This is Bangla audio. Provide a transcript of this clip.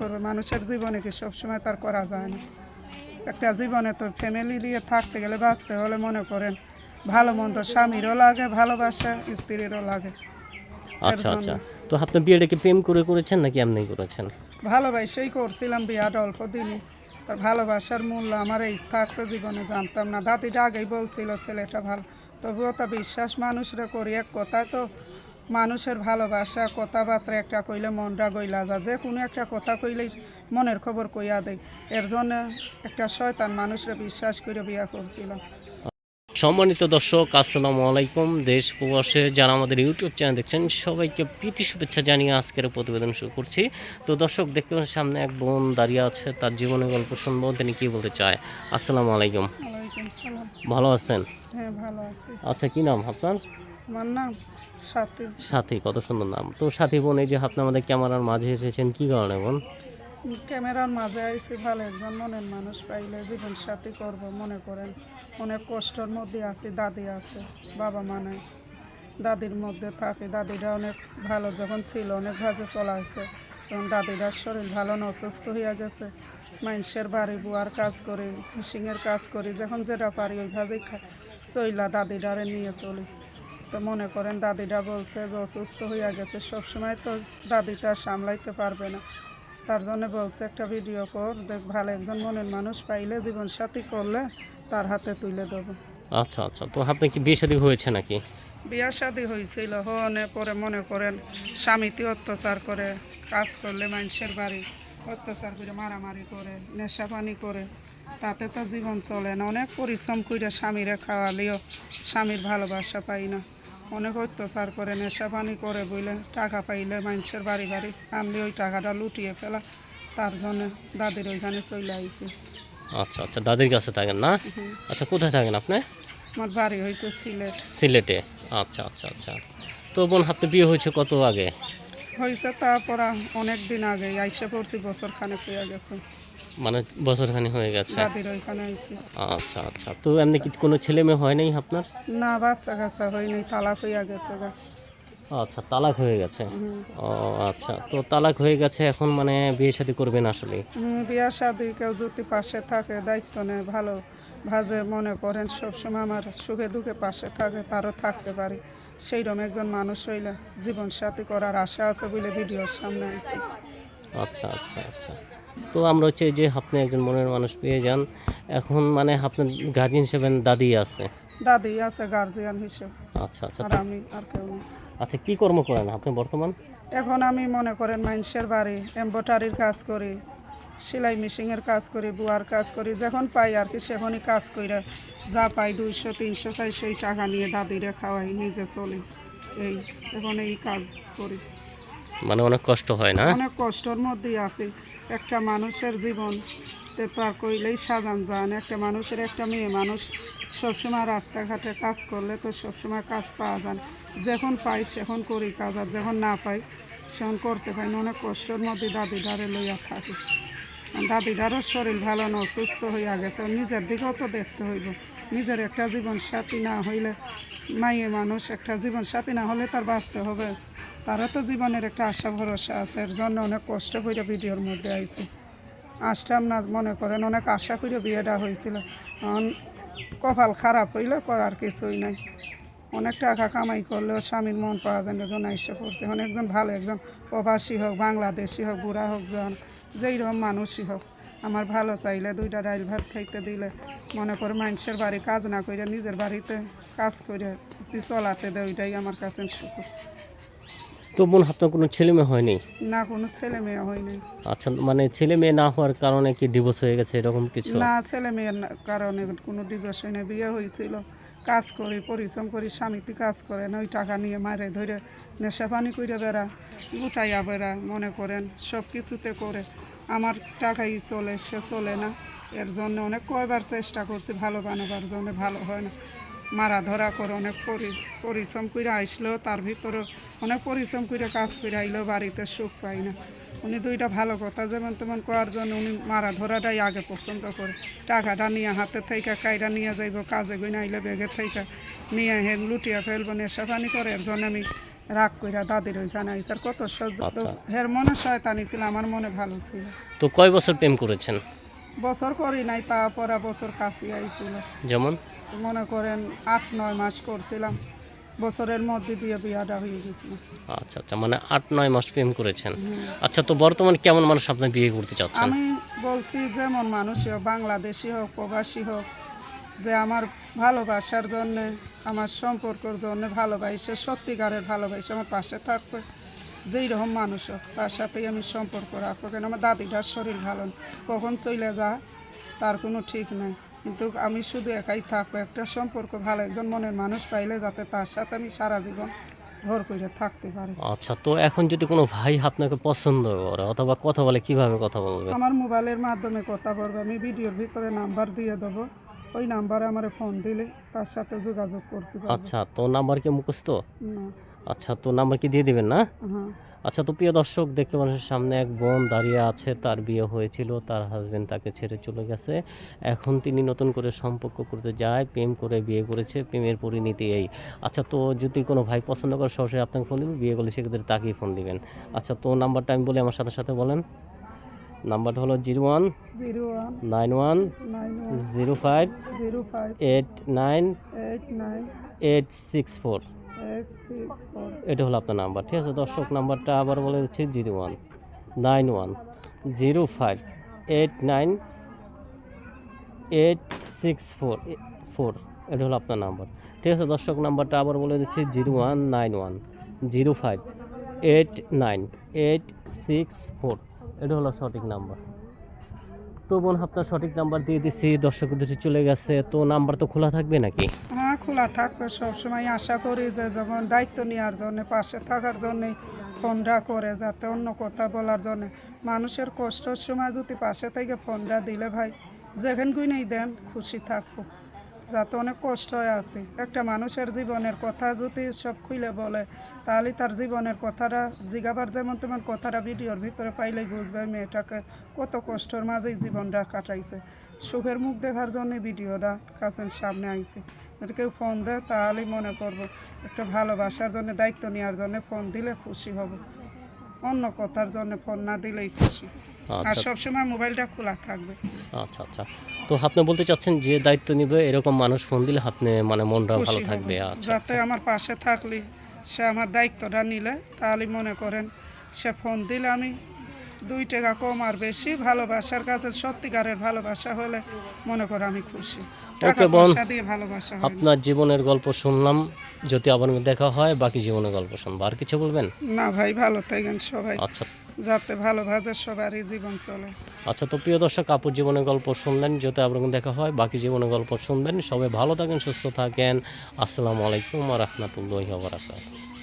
করবে মানুষের জীবনে কি সবসময় তার করা যায় না? একটা জীবনে তো ফ্যামিলি নিয়ে থাকতে গেলে বাঁচতে হলে মনে করেন ভালো মন্দ স্বামীরও লাগে ভালোবাসা স্ত্রীরও লাগে। আচ্ছা আচ্ছা। তো আপনি বিয়েটা কি প্রেম করে করেছেন নাকি এমনি করেছেন? ভালোবাসাই করছিলাম বিয়াটা অল্প দিনই। তার ভালোবাসার মূল্য আমার এই থাকবে জীবনে জানতাম না। দাদিটা আগেই বলছিল ছেলেটা ভালো। তবুও তা বিশ্বাস মানুষরা করি এক কথায় তো মানুষের ভালোবাসা কথাবার্তা একটা কইলে মনটা গইলা যা যে কোনো একটা কথা কইলে মনের খবর কইয়া দেয়। এর জন্য একটা শয়তান মানুষরা বিশ্বাস করে বিয়া করছিলাম সম্মানিত দর্শক আসসালামু আলাইকুম। দেশ প্রবাসে যারা আমাদের ইউটিউব চ্যানেল দেখছেন সবাইকে প্রীতি শুভেচ্ছা জানিয়ে আজকের প্রতিবেদন শুরু করছি। তো দর্শক দেখতে পাচ্ছেন সামনে এক বোন দাঁড়িয়ে আছে তার জীবনের গল্প শুনব। তিনি কী বলতে চায়? আসসালামু আলাইকুম। ভালো আছেন? হ্যাঁ ভালো আছি। আচ্ছা কি নাম আপনার? আমার নাম সাথী। সাথী কত সুন্দর নাম। তো সাথী বোন এই যে আপনি আমাদের ক্যামেরার মাঝে এসেছেন কি কারণে বোন? ক্যামেরার মাঝে আইসি ভালো একজন মনের মানুষ পাইলে জীবন সাথী করব মনে করেন। অনেক কষ্টের মধ্যে আছি দাদি আছে বাবা মা নাই। দাদির মধ্যে থাকে দাদিরা অনেক ভালো যখন ছিল অনেক ভাজে চলা হয়েছে তখন দাদিরার শরীর ভালো না অসুস্থ হইয়া গেছে। মানুষের বাড়ি বুয়ার কাজ করি ফিশিংয়ের কাজ করি যখন যেটা পারি ওই খা চইলা দাদিডারে নিয়ে চলি। তো মনে করেন দাদিটা বলছে যে অসুস্থ হইয়া গেছে সবসময় তো দাদিটা সামলাইতে পারবে না। তার জন্য বলছে একটা ভিডিও কর দেখ ভালো একজন মনের মানুষ পাইলে জীবন সাথী করলে তার হাতে তুলে দেবো। আচ্ছা আচ্ছা। তো আপনি কি বিয়ে শাদী হয়েছে নাকি? বিয়া শাদী হয়েছিল হনে পরে মনে করেন স্বামীতে অত্যাচার করে কাজ করলে মানুষের বাড়ি অত্যাচার করে মারামারি করে নেশা পানি করে। তাতে তো জীবন চলে না। অনেক পরিশ্রম করে স্বামীরে খাওয়ালেও স্বামীর ভালোবাসা পাই না। অনেক অত্যাচার করে নেশা পানি করে বইলে টাকা পাইলে মানুষের বাড়ি বাড়ি আনলে ওই টাকাটা লুটিয়ে ফেলা। তার জন্য দাদির ওইখানে চলে আইছি। আচ্ছা আচ্ছা দাদির কাছে থাকেন না? আচ্ছা কোথায় থাকেন আপনি? আমার বাড়ি হয়েছে সিলেট। সিলেটে? আচ্ছা আচ্ছা আচ্ছা। তো বোন হাতে বিয়ে হয়েছে কত আগে? হয়েছে তারপর অনেক দিন আগে আইসে পড়ছি বছর খানেক হয়ে গেছে। মানে বছরখানি হয়ে গেছে। দাদির ওইখানে আইছি। আচ্ছা আচ্ছা। তো এমনি কি কোনো ছেলে মেয়ে হয় নাই আপনার? না বাচ্চা কাচ্চা হয় নাই তালাক হইয়া গেছে গা। আচ্ছা তালাক হয়ে গেছে। ও আচ্ছা। তো তালাক হয়ে গেছে এখন মানে বিয়ে শাদী করবেন আসলে? হুম, বিয়া শাদি কেউ যদি পাশে থাকে দায়িত্ব নেয় ভালো ভাজে মনে করেন সবসময় আমার সুখে দুঃখে পাশে থাকে তারও থাকতে পারি। সেইরকম একজন মানুষ হইলে জীবন সাথী করার আশা আছে বলে ভিডিওর সামনে আইছি। আচ্ছা আচ্ছা আচ্ছা। তো আমরা হচ্ছে যে আপনি একজন মনের মানুষ পেয়ে যান। এখন মানে আপনার গার্জিয়ান হিসেবে দাদি আছে। দাদি আছে গার্জিয়ান হিসেবে। আচ্ছা আচ্ছা আর আমি আর কেউ আচ্ছা কি কর্ম করেন আপনি বর্তমান? এখন আমি মনে করেন মানুষের বাড়ি এম্ব্রয়ডারির কাজ করি সেলাই মেশিনের কাজ করি বুয়ার কাজ করি যখন পাই আর কি সেখনই কাজ কইরা যা পাই দুইশো তিনশো চারশো এই টাকা নিয়ে দাদিরে খাওয়াই নিজে চলি। এই এখন এই কাজ করি। মানে অনেক কষ্ট হয় না? অনেক কষ্টর মধ্যেই আছি। একটা মানুষের জীবন, তে তো আর কইলেই সাজান যান। একটা মানুষের একটা মেয়ে, মানুষ সবসময় রাস্তাঘাটে কাজ করলে তো সবসময় কাজ পাওয়া যান। যখন পাই সেখন করি কাজ, আর যখন না পাই সেখন করতে পাই না। অনেক কষ্টের মধ্যে দাদিদারে লইয়া থাকি। দাদিদারও শরীর ভালো না, অসুস্থ হইয়া গেছে। নিজের দিকেও তো দেখতে হইব। নিজের একটা জীবন সাথী না হইলে, মাইয়ে মানুষ একটা জীবন সাথী না হলে তার বাঁচতে হবে। তারা তো জীবনের একটা আশা ভরসা আছে, এর জন্য অনেক কষ্ট করে ভিডিওর মধ্যে আইছে। আসলাম না মনে করেন, অনেক আশা করে বিয়েটা হয়েছিল কপাল খারাপ হইলে, করার কিছুই নাই। অনেক টাকা কামাই করলেও স্বামীর মন পাওয়া যায় না জন এসে পড়ছে। এখন একজন ভালো একজন প্রবাসী হোক, বাংলাদেশি হোক, বুড়া হোক, জন, যেই রকম মানুষই হোক, আমার ভালো চাইলে দুইটা ডাইল ভাত খাইতে দিলে, মনে করে মানুষের বাড়ি কাজ না করে নিজের বাড়িতে কাজ করে চলাতে দেয়, ওইটাই আমার কাছে সুখ। তো বোন আপনার কোনো ছেলে মেয়ে হয়নি? না কোনো ছেলে মেয়ে হয়নি। আচ্ছা মানে ছেলে মেয়ে না হওয়ার কারণে কি ডিভোর্স হয়ে গেছে এরকম কিছু? না ছেলে মেয়ের কারণে কোনো ডিভোর্স হয় না বিয়ে হয়েছিল। কাজ করি পরিশ্রম করি স্বামীতে কাজ করে না ওই টাকা নিয়ে মারে ধরে নেশা পানি করে বেড়া উঠাইয়া বেড়া মনে করেন সব কিছুতে করে। আমার টাকাই চলে সে চলে না। এর জন্য অনেক কয়বার চেষ্টা করছি ভালো বানাবার জন্য ভালো হয় না। মারা ধরা করে অনেক পরি- পরিশ্রম করে আইসলেও তার ভিতরে অনেক পরিশ্রম করে কাজ করে আইলেও বাড়িতে সুখ পাই না। উনি দুইটা ভালো কথা যেমন তেমন করার জন্য উনি মারা ধরাটাই আগে পছন্দ করে। টাকাটা নিয়ে হাতে থেকে কাইরা নিয়ে যাইব কাজে গই আইলে ব্যাগে থেকে নিয়ে হেন লুটিয়া ফেলব নেশা পানি করে এর জন্য আমি রাগ কইরা দাদির ওইখানে আইসে। আর কত সহ্য তো আচ্ছা। হের মনে শয়তানি ছিল আমার মনে ভালো ছিল। তো কয় বছর প্রেম করেছেন? বছর করি নাই পা পরা বছর কাছে আইছিল। যেমন? মনে করেন আট নয় মাস করছিলাম। বছরের মধ্যে দিয়ে বিয়াটা হয়ে গেছিল। আচ্ছা আচ্ছা মানে আট নয় মাস প্রেম করেছেন। আচ্ছা তো বর্তমান কেমন মানুষ আপনার বিয়ে করতে চাচ্ছেন আমি বলছি যেমন মানুষই হোক বাংলাদেশি হোক প্রবাসী হোক যে আমার ভালোবাসার জন্যে আমার সম্পর্কের জন্য ভালোবাসে সত্যিকারের ভালোবাসে আমার পাশে থাকবে। যেই রকম মানুষ হোক তার সাথেই আমি সম্পর্ক রাখব। কেন? আমার দাদিটার শরীর ভালো কখন চলে যা তার কোনো ঠিক নাই। কিন্তু আমি শুধু একাই থাকব একটা সম্পর্ক ভালো একজন মনের মানুষ পাইলে যাতে তার সাথে আমি সারা জীবন ভর করে থাকতে পারি। আচ্ছা তো এখন যদি কোনো ভাই আপনাকে পছন্দ করে অথবা কথা বলে কীভাবে কথা বলবে? আমার মোবাইলের মাধ্যমে কথা বলব আমি ভিডিওর ভিতরে নাম্বার দিয়ে দেবো। ওই নাম্বারে আমার ফোন দিলে তার সাথে যোগাযোগ করতে পারব। আচ্ছা তো নাম্বার কি মুখস্থ? না। আচ্ছা তো নাম্বার কি দিয়ে দিবেন না? আচ্ছা তো প্রিয় দর্শক দেখতে মানুষের সামনে এক বোন দাঁড়িয়ে আছে তার বিয়ে হয়েছিল তার হাজবেন্ড তাকে ছেড়ে চলে গেছে। এখন তিনি নতুন করে সম্পর্ক করতে যায় প্রেম করে বিয়ে করেছে প্রেমের পরিণতি এই। আচ্ছা তো যদি কোনো ভাই পছন্দ করে সরাসরি আপনাকে ফোন দিবেন বিয়ে করলে সেক্ষেত্রে তাকেই ফোন দিবেন। আচ্ছা তো নাম্বারটা আমি বলি আমার সাথে সাথে বলেন। নাম্বারটা হলো zero one nine one zero five eight nine eight six four. এটা হলো আপনার নাম্বার ঠিক আছে? দর্শক নাম্বারটা আবার বলে দিচ্ছি zero one nine one zero five eight nine eight six four four এটা হলো আপনার নাম্বার ঠিক আছে? দর্শক নাম্বারটা আবার বলে দিচ্ছি zero one nine one zero five eight nine eight six four এটা হলো সঠিক নাম্বার। তো বোন আপনার সঠিক নাম্বার দিয়ে দিচ্ছি দর্শক দুটি চলে গেছে। তো নাম্বার তো খোলা থাকবে নাকি? হ্যাঁ খোলা থাকবে সবসময়। আশা করি যে যেমন দায়িত্ব নেওয়ার জন্য, পাশে থাকার জন্যে ফোনটা করে, যাতে অন্য কথা বলার জন্য। মানুষের কষ্টের সময় যদি পাশে থেকে ফোনটা দিলে ভাই যেখান নেই দেন খুশি থাকব। যাতে অনেক কষ্ট হয়ে আছে। একটা মানুষের জীবনের কথা যদি সব খুলে বলে, তাহলে তার জীবনের কথাটা, জিগাবার যেমন তেমন কথাটা ভিডিওর ভিতরে পাইলেই বুঝবে মেয়েটাকে কত কষ্টর মাঝেই জীবনটা কাটাইছে। সুখের মুখ দেখার জন্য ভিডিওটা কাছের সামনে আইছে। যদি কেউ ফোন দেয়, তাহলেই মনে করব, একটা ভালোবাসার জন্য, দায়িত্ব নেওয়ার জন্য ফোন দিলে খুশি হব। অন্য কথার জন্য ফোন না দিলেই খুশি। আর আচ্ছা। সবসময় মোবাইলটা খোলা থাকবে। আচ্ছা আচ্ছা। তো আপনি বলতে চাচ্ছেন যে দায়িত্ব নিবে এরকম মানুষ ফোন দিলে আপনি মানে মনটা ভালো থাকবে। আচ্ছা যাতে আমার পাশে থাকলে সে আমার দায়িত্বটা নিলে তাহলে মনে করেন সে ফোন দিলে আমি দুই টাকা কম আর বেশি ভালোবাসার কাছে সত্যিকারের ভালোবাসা হলে মনে করে আমি খুশি। টাকা। পয়সা দিয়ে ভালোবাসা আপনার জীবনের গল্প শুনলাম। যদি আবার দেখা হয় বাকি জীবনে গল্প শুনব। আর কিছু বলবেন? না ভাই ভালো থাকেন সবাই। আচ্ছা। যাতে ভালো ভাজে সবারই জীবন চলে। আচ্ছা তো প্রিয় দর্শক আপুর জীবনের গল্প শুনলেন যদি আবার দেখা হয় বাকি জীবনের গল্প শুনবেন। সবাই ভালো থাকেন সুস্থ থাকেন। আসসালামু আলাইকুম রহমতুল্লাহ বারাকাতুহু।